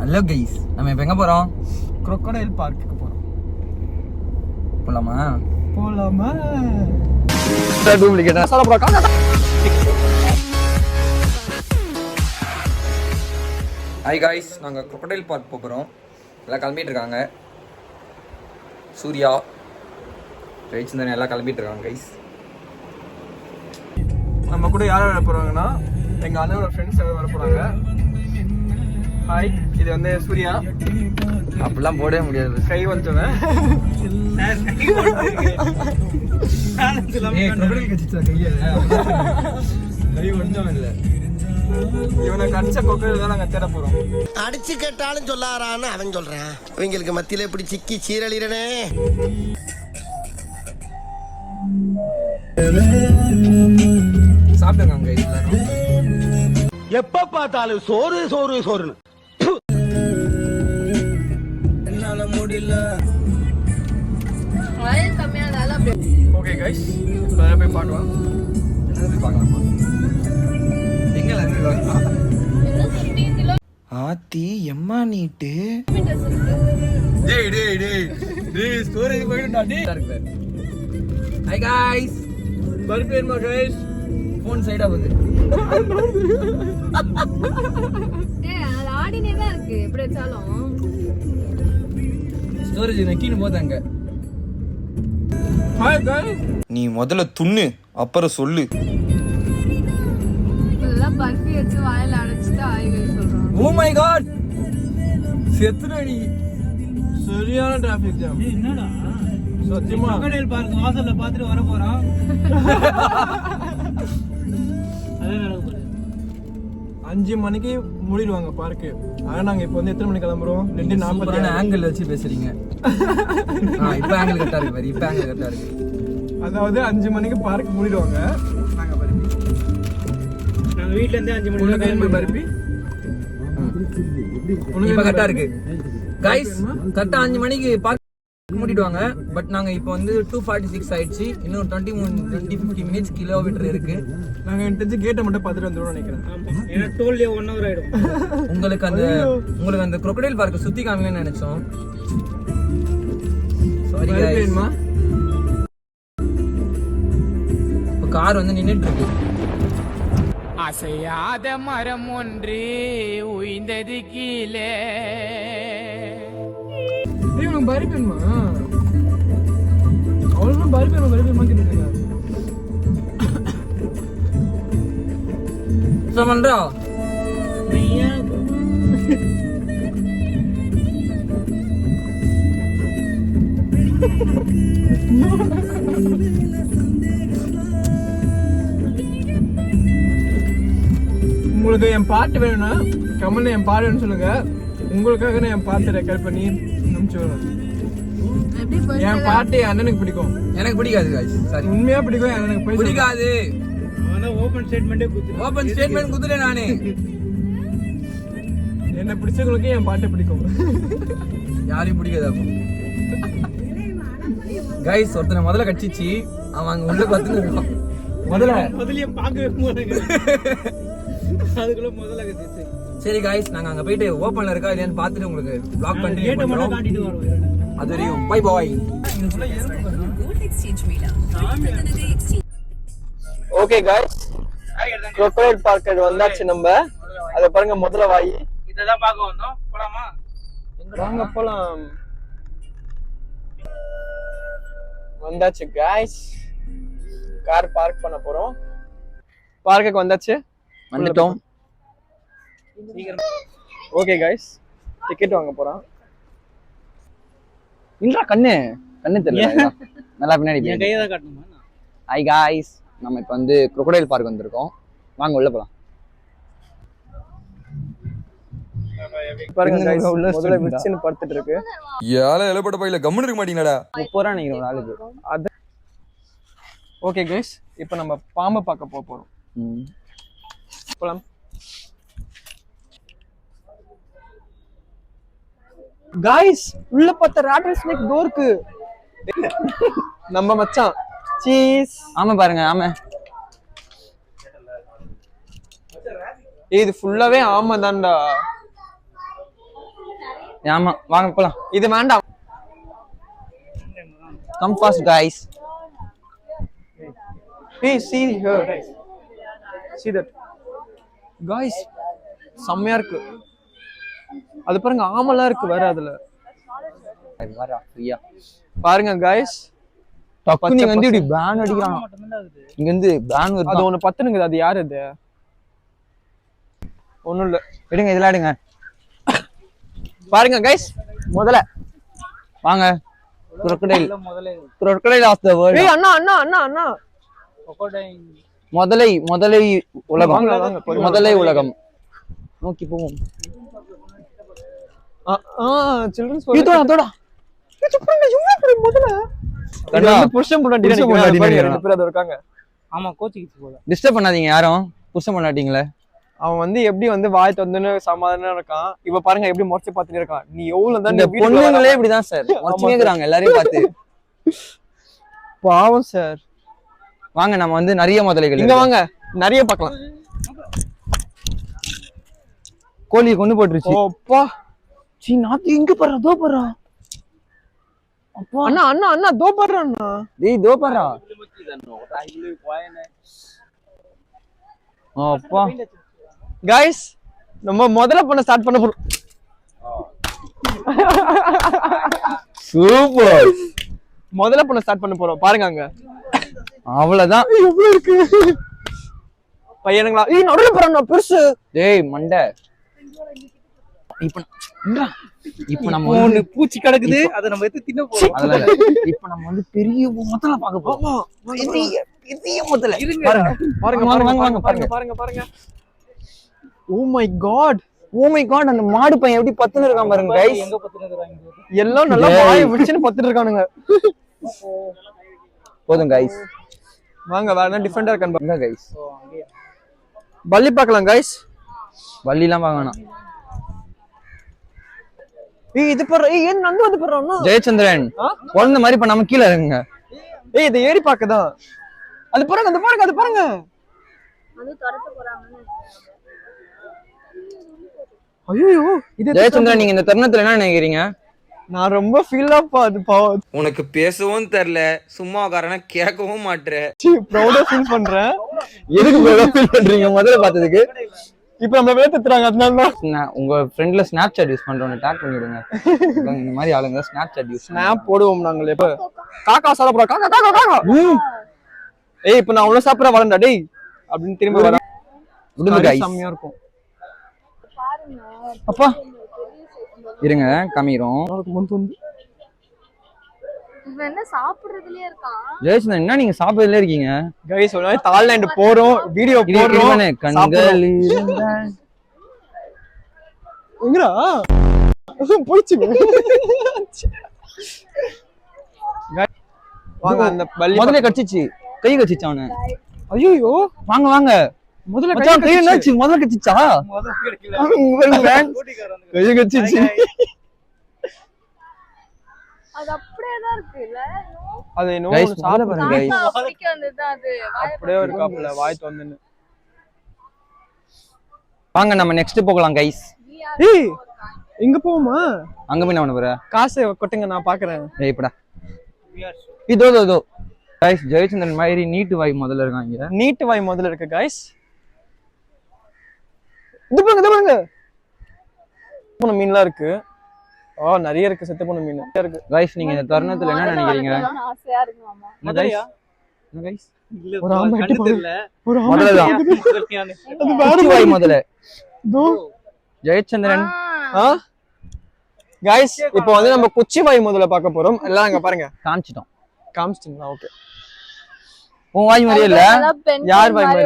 Hello guys நம்ம இப்போ எங்கே போகிறோம் crocodile பார்க்குக்கு போறோம். போகலாமா போலாமா? டூப்ளிகேட்டா சொல்ல போகிறோம் ஹாய் காய்ஸ் நாங்கள் crocodile பார்க் போகிறோம் எல்லாம் கிளம்பிட்டு இருக்காங்க. சூர்யா ஜெயிச்சிருந்தன் எல்லாம் கிளம்பிட்டு இருக்காங்க கைஸ் நம்ம கூட யார் வர போறாங்கன்னா எங்க அண்ணனோட ஃப்ரெண்ட்ஸ் எல்லாம் வர போறாங்க. ஹாய் இது வந்து சூர்யா. அப்படிலாம் போடவே முடியாது. கை வந்தவன் கை வந்தவன் இல்ல. இவனை கடிச்ச கொக்கையில தான் நாங்க தேட போறோம். அடிச்சு கேட்டாலும் சொல்லாரான்னு அவன் சொல்றான். இவங்களுக்கு மத்தியில இப்படி சிக்கி சீரழிறனே? சாப்பிடுங்க எல்லாரும். எப்ப பார்த்தாலும் சோறு சோறு சோறுன்னு. வயல் கம்மியானால அப்படி. ஓகே கைஸ் வேற போய் பார்க்கலாம் என்னது போய் பார்க்கலாமா? எங்க இருந்து வரலாம் இன்னும் 15 கிலோ ஆத்தி எம்மா நீட்டு? டேய் டேய் டேய். டேய் ஸ்டோரேஜ் போயிடுடா டேய். ஹாய் கைஸ் ஃபோன் சைடா வந்து. ஏய் அது ஆடினே தான் இருக்கு. எப்படி வச்சாலும். ஸ்டோரேஜ் நக்கின்னு போதாங்க. ஹாய் கைஸ் நீ முதல்ல துண்ணு அப்புறம் சொல்லு. இதெல்லாம் பர்ஃபி வச்சு வாயில அடைச்சிட்டு ஆய்கள் சொல்றான் ஓ மை காட் செத்துடா நீ. சரியான டிராஃபிக் ஜாம் என்னடா? சத்தியமா. crocodile park வாசல்ல பார்த்துட்டு வர போறோம் அதான் நடக்க போகுது. அஞ்சு மணிக்கு மூடிடுவாங்க பார்க்கு ஆனா நாங்க இப்போ வந்து எத்தனை மணிக்கு கிளம்புறோம்? ரெண்டு சூப்பரான ஆங்கிள் வச்சு பேசுறீங்க. ஆ இப்போ ஆங்கிள் கரெக்டா இருக்கு பாரு இப்போ ஆங்கிள் கரெக்டா இருக்கு. அதாவது அஞ்சு மணிக்கு பார்க் மூடிடுவாங்க. நாங்க பருப்பி நாங்க வீட்ல இருந்தே அஞ்சு மணி உள்ள கையில் பருப்பி? இப்போ கரெக்டா இருக்கு. கைஸ் கரெக்டா அஞ்சு மணிக்கு பார்க் மூடிடுவாங்க. பட் நாங்க இப்போ வந்து டூ ஃபார்ட்டி சிக்ஸ் ஆயிடுச்சு. இன்னும் டுவெண்ட்டி மூணு டுவெண்ட்டி ஃபிஃப்டி மினிட்ஸ் கிலோமீட்டர் இருக்கு. நாங்க எனக்கு தெரிஞ்சு கேட்டை மட்டும் பார்த்துட்டு வந்துடுவோம் நினைக்கிறேன். டோல்லே ஒன் ஹவர் ஆயிடும். உங்களுக்கு அந்த உங்களுக்கு அந்த crocodile பார்க்க சுத்தி காமிக்கணும்னு நினைச்சோம். சாரி இப்போ கார் வந்து நின்னுட்டு இருக்கு. அசையாத மரம் ஒன்று உய்ந்தது கீழே. வேணுமா? அவ்வளோ பருப்பி வேணும்? பருப்பி வேணுமா கேட்டுருக்கேன் பண்றா உங்களுக்கு என் பாட்டு வேணும்னா கமல்ல என் வேணும்னு சொல்லுங்க. உங்களுக்காக நான் என் பாட்டு ரெக்கார்ட் பண்ணி என் பாட்டு என் அண்ணனுக்கு பிடிக்கும். எனக்கு பிடிக்காது guys. சாரி உண்மையா பிடிக்கும் என் அண்ணனுக்கு போய். பிடிக்காது. ஓபன் ஸ்டேட்மெண்டே கொடுத்து ஓபன் ஸ்டேட்மெண்ட் குடுத்துட்டேன் நானே. என்ன பிடிச்சவங்களுக்கு என் பாட்டு பிடிக்கும். யாரையும் பிடிக்காது? அப்போ கைஸ் ஒருத்தனை முதல்ல கட்சிச்சு அவன் அங்க உள்ள இருக்கான். முதல்ல. முதல்லயே பார்க்கவே போறாங்க அதுக்குள்ள முதல்ல கத்திச்சு சரி கைஸ் நாங்க அங்க போயிட்டு ஓபன்ல இருக்கா இல்லையான்னு பார்த்துட்டு உங்களுக்கு ப்ளாக் கேட்ட பண்ணி மட்டும் காட்டிட்டு வரோம் அது வரையும் bye bye okay guys crocodile park வந்தாச்சு நம்ம. அத பாருங்க முதல்ல வாய். இததான் பார்க்க வந்தோம். போலாமா? வாங்க போலாம். வந்தாச்சு காய்ஸ் கார் பார்க் பண்ண போறோம். பார்க்குக்கு வந்தாச்சு? வந்துட்டோம். ஓகே காய்ஸ் டிக்கெட் வாங்க போறோம் இல்லடா கண்ணு? கண்ணு தெரியல. நல்லா பின்னாடி என் கையை தான் காட்டணுமா? ஹாய் காய்ஸ் நம்ம இப்போ வந்து crocodile பார்க் வந்திருக்கோம். வாங்க உள்ள போலாம். பாருங்க முதல்ல? விச்சுன்னு படுத்துட்டு இருக்கு ஏழை இலப்பட்ட பையில கம்முன்னு இருக்க மாட்டீங்களாடா? முப்பது ரூபா நினைக்கிறேன் ஒரு ஆளுக்கு அது ஓகே கைஸ் இப்போ நம்ம பாம்பை பார்க்க போக போறோம். போலாம். காய்ஸ் உள்ள பார்த்த ராட்டல் ஸ்னேக் டோருக்கு நம்ம மச்சான். சீஸ் ஆமா பாருங்க ஆமா. இது ஃபுல்லாவே ஆமா தான்டா. ஆமா வாங்க போலாம். இது வேண்டாம். Come fast guys Hey, see here. See that. Guys, செம்மையா இருக்கு. அது பாருங்க ஆமெல்லாம் இருக்கு வேற அதுல. பாருங்க guys. டக்கு நீங்க வந்து இப்படி பேன் அடிக்கிறான். இங்க இருந்து பேன் அது வருது ஒண்ணு பத்துனுங்க அது யாரு அது ஒண்ணும் இல்ல. எடுங்க இதெல்லாம் எடுங்க. பாருங்க guys. முதல்ல. வாங்க. crocodile முதல்ல crocodile ஆஃப் த வேர்ல்ட் ஏய் அண்ணா அண்ணா அண்ணா அண்ணா. முதலை முதலை உலகம். முதலை உலகம். நோக்கி போவோம். சில்ட்ரன்ஸ் பாருங்க, நினைக்கிறேன். ரெண்டு பேர் அது இருக்காங்க. ஆமா போல. டிஸ்டர்ப் பண்ணாதீங்க யாரும். புருஷன் பண்ணாட்டீங்களே அவன் வந்து எப்படி வந்து வாய் தந்துன்னு சமாதானம் இருக்கான்? இவ பாருங்க எப்படி முறைச்சு பார்த்துட்டு இருக்கான். நீ எவ்வளவு தான் இந்த பொண்ணுங்களே இப்படிதான் சார். வச்சுக்கிறாங்க எல்லாரையும் பார்த்து. பாவம் சார். வாங்க நம்ம வந்து நிறைய முதலைகள் இங்க. வாங்க நிறைய பார்க்கலாம். கோழியை கொண்டு போட்டுருச்சு. ஓப்பா. சீ நாத்து எங்க போறா தோ போறா அண்ணா அண்ணா அண்ணா தோ பாரு அண்ணா. டேய் தோ அப்பா. கைஸ் நம்ம முதல்ல பண்ண ஸ்டார்ட் பண்ண போறோம். சூப்பர் முதல்ல பண்ண ஸ்டார்ட் பண்ண போறோம். பாருங்க அங்க. அவ்வளவுதான். எவ்வளவு இருக்கு? பையனுங்களா? ஏய் நடுவுல போறான் பெருசு. டேய் மண்டை. இப்ப. இப்ப நம்ம ஒண்ணு பூச்சி கிடக்குது அதை நம்ம எடுத்து தின்ன போறோம். அதெல்லாம் இல்ல. இப்ப நம்ம வந்து பெரிய முதல்ல பார்க்க போறோம். பெரிய பெரிய முதல்ல பாருங்க பாருங்க பாருங்க பாருங்க பாருங்க. பாருங்க oh my God oh my God அந்த மாடு பையன் எப்படி பத்துன்னு இருக்கான் பாருங்க எங்க பத்துனுக்குறாங்க எல்லாம் நல்லா. வாய விடுச்சுன்னு பத்துட்டு இருக்கானுங்க. போதும் கைஸ் வாங்க வேற டிஃபரெண்டா இருக்கான்னு பாருங்க. கைஸ் பள்ளி பார்க்கலாம் கைஸ் வள்ளிலாம் பார்க்க வேணாம் இது பாரு ஏய் ஏன் நந்து வந்து அண்ணா? ஜெயச்சந்திரன் குழந்தை மாதிரி பண்ணாம கீழே இறங்குங்க. ஏய் இது ஏறி பார்க்கதான் அது பாருங்க அது பாருங்க. அது பாருங்க ஐயோ இது ஜெயச்சந்திரன் நீங்க இந்த தருணத்துல என்ன நினைக்கிறீங்க? நான் ரொம்ப ஃபீல் ஆப்பா அது பாவம் உனக்கு பேசவும் தெரில சும்மா உட்காரனா கேட்கவும் மாட்டுற ப்ரௌடா ஃபீல் பண்றேன். எதுக்கு ஃபீல் பண்றீங்க? முதல்ல பார்த்ததுக்கு. இப்போ நம்ம வேலை திட்டுறாங்க அதனால தான். உங்க ஃப்ரெண்ட்ல ஸ்னாப் சாட் யூஸ் பண்றவங்க டேக் பண்ணிடுங்க இந்த மாதிரி ஆளுங்க ஸ்னாப் சாட் யூஸ் ஸ்னாப் போடுவோம் நாங்கள் எப்ப காக்கா சாப்பிட போறோம் காக்கா காக்கா காக்கா. ஏய் இப்போ நான் அவ்வளவு சாப்பிட வரேன்டா டேய் அப்படின்னு திரும்பி வரேன் விடுங்க guys. செம்மையா இருக்கும். அப்பா இருங்க அவனுக்கு முன் தோந்து இவன் என்ன சாப்பிடுறதுலயே இருக்கான்? ஜெயச்சந்திரன் என்ன நீங்க சாப்பிடல இருக்கீங்க? கைஸ் ஒரு நாள் தாய்லாந்து போறோம் வீடியோ போடுறோம் கண்கள் எங்கடா? வாங்க அந்த பள்ளி முதல்ல கடிச்சிச்சு. கை கடிச்சிச்சு அவனை. ஐயோ வாங்க வாங்க. முதல்ல மச்சான், கை கடிச்சிச்சு. என்னாச்சு? முதல்ல கடிச்சிச்சா? முதல்ல கிடைக்கல. கை கடிச்சிச்சு. அது அப்படியே தான் இருக்கு இல்ல? அது முதல்ல சாப்பிடுது. பாருங்க. தாத்தா பிடிக்க வந்ததுதான் அது. அப்படியே இருக்காப்புல வாய் திறந்துன்னு. வாங்க நம்ம நெக்ஸ்ட் போகலாம் கைஸ் ஏய் எங்க போவோமா? அங்க போய் பண்ண போற? காசு கொட்டுங்க நான் பாக்குறேன். ஏய் இப்படா. இதோ இதோ, இதோ கைஸ் ஜெயச்சந்திரன் மாதிரி நீட்டு வாய் முதல்ல இருக்காங்க நீட்டு வாய் முதல்ல இருக்கு கைஸ் இது பாருங்க இது பாருங்க. போன மீன்லாம் இருக்கு. ஓ நிறைய இருக்கு செத்து போன மீன். நிறைய இருக்கு. கைஸ் நீங்க இந்த தருணத்துல என்ன நினைக்கிறீங்க? ஆசையா இருக்கு மாமா. என்ன guys? இல்ல ஒரு ஆம்பளை கண்ணு எட்டி தெரியல. ஒரு ஆமை முதல்ல தான். குட்டியானு. குச்சி வாய் முதல்ல. ஜெயச்சந்திரன். ஆ. கைஸ் இப்போ வந்து நம்ம குச்சி வாய் முதல்ல பார்க்க போறோம். எல்லாம் அங்க பாருங்க. காமிச்சிட்டோம். காமிச்சிட்டீங்களா ஓகே. உன் வாய் மாதிரியே இல்ல. யார் வாய் மாதிரி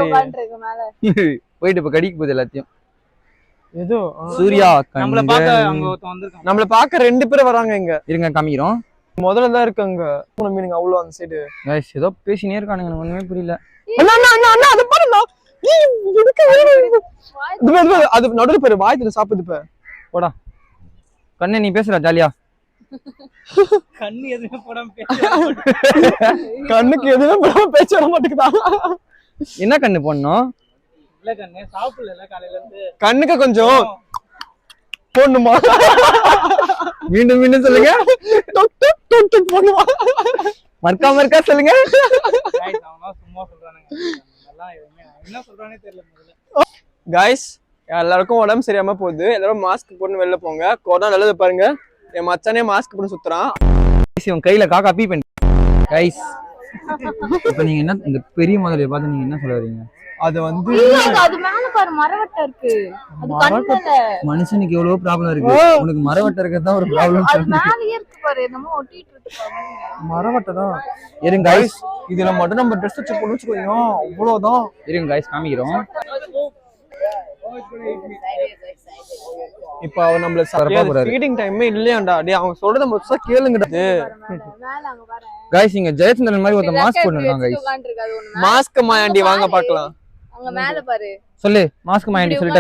போயிட்டு இப்ப கடிக்க போகுது எல்லாத்தையும். ஏதோ ஆ. சூர்யா நம்மள கண்கள். அங்க ஒருத்தன் வந்திருக்கான். நம்மள பார்க்க ரெண்டு பேர் வராங்க இங்க. இருங்க காமிக்கிறோம். முதல்ல தான் இருக்கு அங்க. போன மீனுங்க அவ்வளவு அந்த சைடு கைஸ் ஏதோ பேசினே இருக்கானுங்க எனக்கு ஒண்ணுமே புரியல. அண்ணா அண்ணா அண்ணா அண்ணா அது பாருண்ணா. அது நடுவில் பேரு வாய்த்துல சாப்பிடுது இப்ப. போடா. கண்ணே நீ பேசுற ஜாலியா. கண்ணு எதுவுமே போடாம பேச கண்ணுக்கு எதுவுமே படாம பேச்சு வர மாட்டேங்குதா? என்ன கண்ணு போடணும்? இல்ல கண்ணு சாப்பிடல காலையில இருந்து. கண்ணுக்கு கொஞ்சம் போடணுமா? மீண்டும் மீண்டும் சொல்லுங்க. டொக் டொக் டொக் டொக் போடணுமா மறக்காம இருக்கா சொல்லுங்க சும்மா சொல்றானுங்க. அதெல்லாம் எதுவுமே என்ன சொல்றானே தெரியல முதல்ல. காய்ஸ் எல்லாருக்கும் உடம்பு சரியாம போகுது. எல்லாரும் மாஸ்க் போட்டு வெளில போங்க. கொரோனா நல்லது பாருங்க. என் மச்சானே மாஸ்க் போட்டு சுத்துறான். இவன் கையில காக்கா பீ பண்ணி கைஸ் இப்போ நீங்க என்ன இந்த பெரிய முதலைய பார்த்து நீங்க என்ன சொல்ல வரீங்க? அது வந்து அது மேல பாரு மரவட்டம் இருக்கு. அது கண்ணுல மனுஷனுக்கு எவ்வளவு ப்ராப்ளம் இருக்கு. உனக்கு மரவட்ட இருக்கிறது தான் ஒரு ப்ராப்ளம் அது மேலயே இருக்கு பாரு என்னமோ ஒட்டிட்டு இருக்கு. மரவட்டை தான். இருங்க கைஸ் இதுல மட்டும் நம்ம ட்ரெஸ் வச்சு போட்டு வச்சுக்கோங்க அவ்வளவுதான். இருங்க கைஸ் காமிக்கிறோம். இப்ப அவன் நம்மள வரப்பா போறாரு. ஃபீடிங் டைமே இல்லையாண்டா. டேய் அவங்க சொல்றத முழுசா கேளுங்கடா. கைஸ் இங்க ஜெயச்சந்திரன் மாதிரி ஒருத்தர் மாஸ்க் போட்டுருக்காங்க மேல. மாஸ்க் மாயாண்டி வாங்க பார்க்கலாம் சொல்லு மாஸ்க் மாயண்டி சொல்லி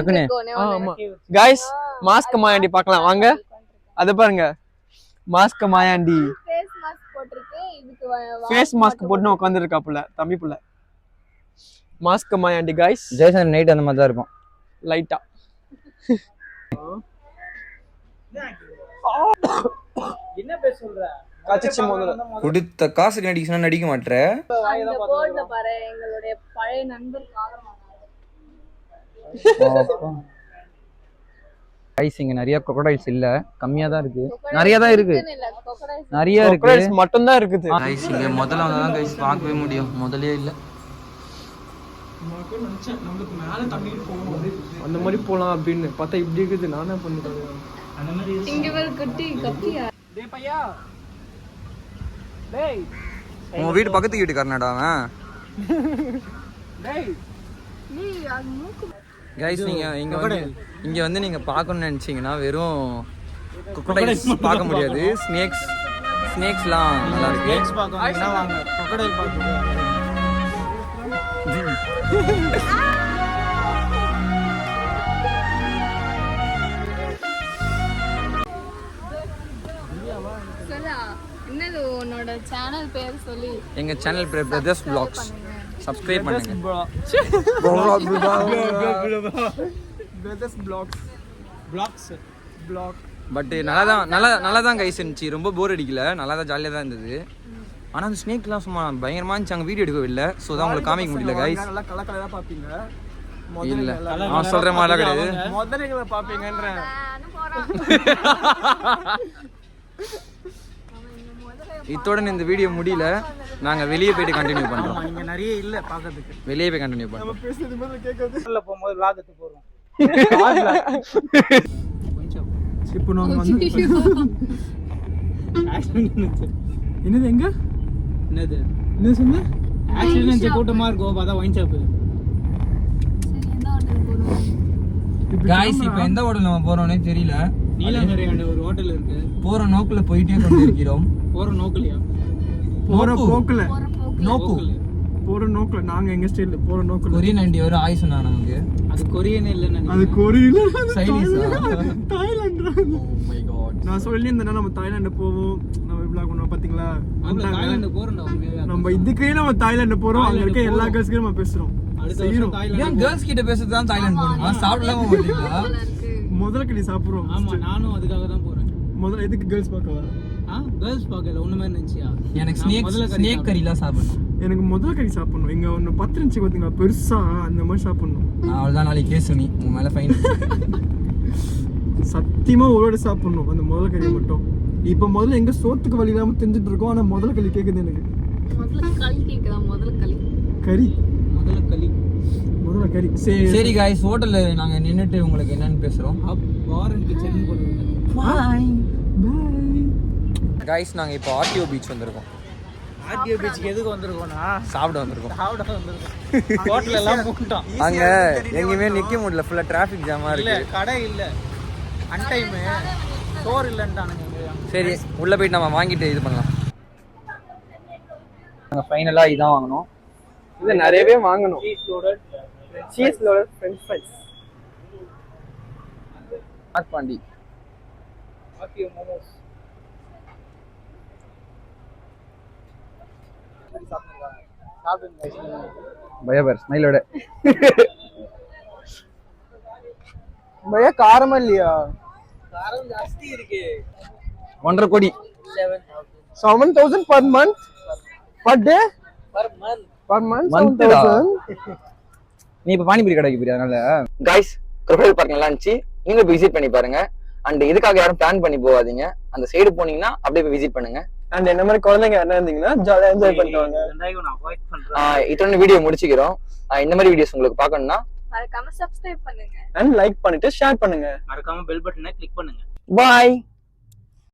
ஆமா. காய்ஸ் மாஸ்க் மாயாண்டி பார்க்கலாம் வாங்க. அத பாருங்க. மாஸ்க் மாயாண்டி. ஃபேஸ் மாஸ்க் போட்டிருக்கு. இதுக்கு ஃபேஸ் மாஸ்க் போட்டு உட்காந்துருக்காப்புல தம்பி புள்ள. Mask Mayandi guys Jayachandran night அந்த மாதிரி தான் இருக்கும். லைட்டா என்ன பேச சொல்ற? கொடுத்த காசு நடிக்க சொன்னா நடிக்க எங்களுடைய பழைய நண்பர் கைஸ் இங்க நிறைய crocodiles இல்ல. கம்மியா தான் இருக்கு. நிறைய தான் இருக்கு. நிறைய இருக்கு. Crocodiles மட்டும்தான் இருக்குது. கைஸ் இங்க முதல்ல வந்தா தான் கைஸ் பார்க்கவே முடியும். முதலே இல்ல. அந்த மாதிரி போலாம் அப்படின்னு பார்த்தா இப்படி இருக்குது. நானே பண்ணிட்டேன் அந்த மாதிரி இங்க ஒரு குட்டி கப்பியா? டேய் பையா. டேய். உன் வீடு பக்கத்து வீட்டுக்காரனடா அவன். டேய். நீ அது மூக்கு கைஸ் நீங்க இங்க வந்து இங்க வந்து நீங்க பார்க்கணும்னு நினைச்சீங்கன்னா வெறும் crocodiles பார்க்க முடியாது. ஸ்னேக்ஸ் ஸ்னேக்ஸ்லாம் நல்லா இருக்கு. என்னது உன்னோட சேனல் பேர் சொல்லி. எங்க சேனல் பேர் பிரதர்ஸ் பிளாக்ஸ் சப்ஸ்கிரைப் பண்ணுங்க brothers vlogs vlogs vlog but நல்லா தான் நல்லா நல்லா தான் கைஸ் இருந்துச்சு ரொம்ப போர் அடிக்கல நல்லா தான் ஜாலியாக தான் இருந்தது ஆனால் அந்த ஸ்னேக்லாம் சும்மா பயங்கரமாக இருந்துச்சு அங்கே வீடியோ எடுக்கவில்லை ஸோ தான் உங்களுக்கு காமிக்க முடியல கைஸ் நல்லா கலர் கலரா பாப்பீங்க இல்லை அவன் சொல்கிற மாதிரிலாம் கிடையாது முதல்ல பாப்பீங்கன்றேன் இத்துடன் இந்த வீடியோ முடியல நாங்கள் வெளியே போயிட்டு கண்டினியூ பண்ணுறோம் இங்க நிறைய இல்ல பாக்கிறதுக்கு வெளியே போய் கண்டினியூ பண்ணுறோம் பேசுறது மாதிரி கேட்காது உள்ள போகும்போது vlog எடுத்து போறோம் கொஞ்சம் இப்போ நாங்க வந்து என்னது எங்க? என்னது? என்ன சொன்ன? ஆக்சிடென்ட் கூட்டமா இருக்கும் பார்த்தா ஒயின் ஷாப் காய்ஸ் இப்போ எந்த ஹோட்டல் நம்ம போறோம்னே தெரியல. நீலாங்கரை ஒரு ஹோட்டல் இருக்கு. போற நோக்குல போயிட்டே கொண்டு இருக்கிறோம் போற நோக்கலையா? போற. போக்குல. நோக்கு. போற நோக்குல. நாங்க எங்க ஸ்டைல் போற நோக்குல. கொரியன் ஆண்டி வரும் ஆய் சொன்னாங்க நமக்கு. அது கொரியன் இல்லைன்னு அது சைனீஸா தாய்லாந்து. மை காட் நான் சொல்லியிருந்தேன்னா நம்ம தாய்லாந்து போவோம். நம்ம vlog பண்ணுவோம் பாத்தீங்களா? தாய்லாந்து உண்மையாவே. நம்ம இதுக்கே நம்ம தாய்லாந்து போறோம். அங்க இருக்க எல்லா கேர்ள்ஸ்க்கும் நம்ம பேசுறோம். அடுத்த வருஷம் தாய்லாந்து ஏன் கேர்ள்ஸ் கிட்ட பேசுறது தான் தாய்லாந்து போகணுமா? சாப்பிடலாம மாட்டீங்களா முதல்ல கடி சாப்பிடுறோம் ஆமா நானும் அதுக்காக தான் போறேன். முதல்ல எதுக்கு கேர்ள்ஸ் பார்க்க வர? ஆ கேர்ள்ஸ் பார்க்கல ஒண்ணு மாதிரி நினைச்சியா எனக்கு ஸ்னேக் முதல்ல கறி ஸ்னேக் கறிலாம் சாப்பிடணும். எனக்கு முதல்ல கறி சாப்பிடணும். இங்க ஒண்ணு பத்து இருந்துச்சு பாத்தீங்களா? பெருசா அந்த மாதிரி சாப்பிடணும். அவ்வளவுதான் நாளைக்கு கேஸ் நீ. உன் மேல ஃபைன் சத்தியமா ஒரு வாட்டி சாப்பிடணும் அந்த முதல்ல கறி மட்டும். இப்ப முதல்ல எங்க சோத்துக்கு வழி இல்லாம தெரிஞ்சுட்டு இருக்கோம் ஆனா முதல்ல கறி கேக்குது எனக்கு. முதல்ல களி கேக்குதா? முதல்ல களி. கறி. முதல்ல களி முதல்ல கறி சரி சரி காய்ஸ் ஹோட்டல்ல நாங்க நின்னுட்டு உங்களுக்கு என்னன்னு பேசுறோம். பாரன் கிச்சன் போட்டு பாய் கைஸ் நாங்கள் இப்போ ஆர்டிஓ பீச் வந்திருக்கோம். ஆர்டிஓ பீச்சுக்கு எதுக்கு வந்திருக்கோம்னா? சாப்பிட வந்திருக்கோம். சாப்பிட வந்திருக்கோம். ஹோட்டல் எல்லாம் மூட்டோம் அங்கே எங்கேயுமே நிற்க முடியல. ஃபுல்லாக டிராஃபிக் இல்ல இருக்கு. கடை இல்ல. அன்டைம் ஸ்டோர் இல்லன்ட்டானுங்க. சரி உள்ளே போயிட்டு நம்ம வாங்கிட்டு இது பண்ணலாம். நாங்க ஃபைனலா இதான் வாங்கணும் இது நிறையவே வாங்கணும். சீஸ் லோட ஃப்ரெஞ்ச் ஃப்ரைஸ் நாட் பாண்டி. பயபர் ஸ்மைலோட பையா காரமா இல்லையா? ஒன்றரை கோடி. Seven thousand per month per day per month டா. தௌசண்ட் நீ இப்ப பானிபூரி கடைக்கு போறியா? அதனால. கைஸ் crocodile பார்க் நல்லா இருந்துச்சு. நீங்க போய் விசிட் பண்ணி பாருங்க. அண்ட் இதுக்காக யாரும் பிளான் பண்ணி போகாதீங்க. அந்த சைடு போனீங்கன்னா அப்படியே போய் விசிட் பண்ணுங்க. அண்ட் என்ன மாதிரி குழந்தைங்க யாரா இருந்தீங்கன்னா ஜாலியா என்ஜாய் பண்ணிட்டு வாங்க ரெண்டாயிரம் நான் அவாய்ட் பண்றேன். ஆஹ் இத்தனை வீடியோ முடிச்சுக்கிறோம். இந்த மாதிரி வீடியோஸ் உங்களுக்கு பார்க்கணும்னா மறக்காம சப்ஸ்கிரைப் பண்ணுங்க. அண்ட் லைக் பண்ணிட்டு ஷேர் பண்ணுங்க. மறக்காம பெல் பட்டனை கிளிக் பண்ணுங்க. பாய்